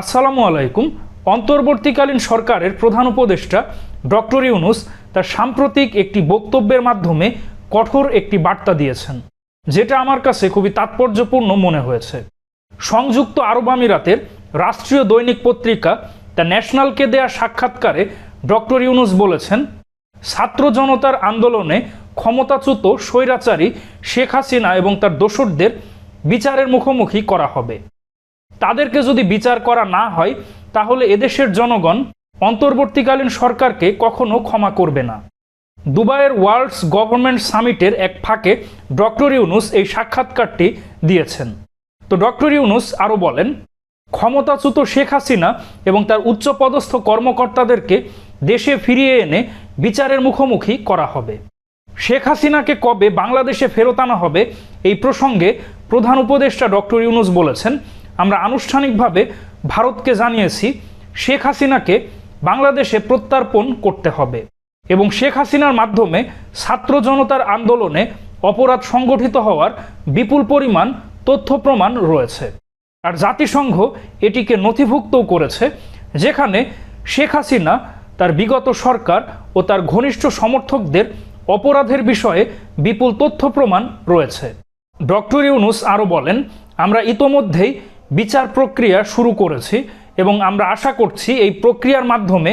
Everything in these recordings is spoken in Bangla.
আসসালামু আলাইকুম। অন্তর্বর্তীকালীন সরকারের প্রধান উপদেষ্টা ডক্টর ইউনুস তার সাম্প্রতিক একটি বক্তব্যের মাধ্যমে কঠোর একটি বার্তা দিয়েছেন, যেটা আমার কাছে খুবই তাৎপর্যপূর্ণ মনে হয়েছে। সংযুক্ত আরব আমিরাতের রাষ্ট্রীয় দৈনিক পত্রিকা দ্য ন্যাশনালকে দেয়া সাক্ষাৎকারে ডক্টর ইউনুস বলেছেন, ছাত্র জনতার আন্দোলনে ক্ষমতাচ্যুত স্বৈরাচারী শেখ হাসিনা এবং তার দোসরদের বিচারের মুখোমুখি করা হবে। তাদেরকে যদি বিচার করা না হয়, তাহলে এদেশের জনগণ অন্তর্বর্তীকালীন সরকারকে কখনো ক্ষমা করবে না। দুবাইয়ের ওয়ার্ল্ডস গভর্নমেন্ট সামিটের এক ফাঁকে ডক্টর ইউনুস এই সাক্ষাৎকারটি দিয়েছেন। তো ডক্টর ইউনুস আরও বলেন, ক্ষমতাচ্যুত শেখ হাসিনা এবং তার উচ্চপদস্থ কর্মকর্তাদেরকে দেশে ফিরিয়ে এনে বিচারের মুখোমুখি করা হবে। শেখ হাসিনাকে কবে বাংলাদেশে ফেরত আনা হবে এই প্রসঙ্গে প্রধান উপদেষ্টা ডক্টর ইউনুস বলেছেন আমরা আনুষ্ঠানিকভাবে ভারতকে জানিয়েছি, শেখ হাসিনাকে বাংলাদেশে প্রত্যার্পণ করতে হবে। এবং শেখ হাসিনার মাধ্যমে ছাত্র জনতার আন্দোলনে অপরাধ সংগঠিত হওয়ার বিপুল পরিমাণ তথ্য প্রমাণ রয়েছে। আর জাতিসংঘ এটিকে নথিভুক্তও করেছে, যেখানে শেখ হাসিনা তার বিগত সরকার ও তার ঘনিষ্ঠ সমর্থকদের অপরাধের বিষয়ে বিপুল তথ্য প্রমাণ রয়েছে। ডক্টর ইউনুস আরও বলেন, আমরা ইতোমধ্যেই বিচার প্রক্রিয়া শুরু করেছি এবং আমরা আশা করছি এই প্রক্রিয়ার মাধ্যমে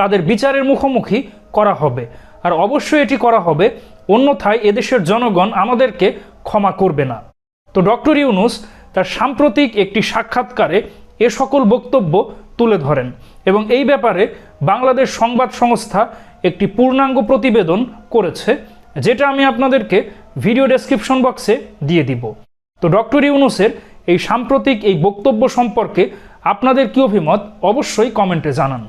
তাদের বিচারের মুখোমুখি করা হবে। আর অবশ্যই এটি করা হবে, অন্যথায় এদেশের জনগণ আমাদেরকে ক্ষমা করবে না। তো ডক্টর ইউনুস তার সাম্প্রতিক একটি সাক্ষাৎকারে এ সকল বক্তব্য তুলে ধরেন এবং এই ব্যাপারে বাংলাদেশ সংবাদ সংস্থা একটি পূর্ণাঙ্গ প্রতিবেদন করেছে, যেটা আমি আপনাদেরকে ভিডিও ডেসক্রিপশন বক্সে দিয়ে দিব। তো ডক্টর ইউনুসের এই সাম্প্রতিক এই বক্তব্য সম্পর্কে আপনাদের কী অভিমত অবশ্যই কমেন্টে জানান।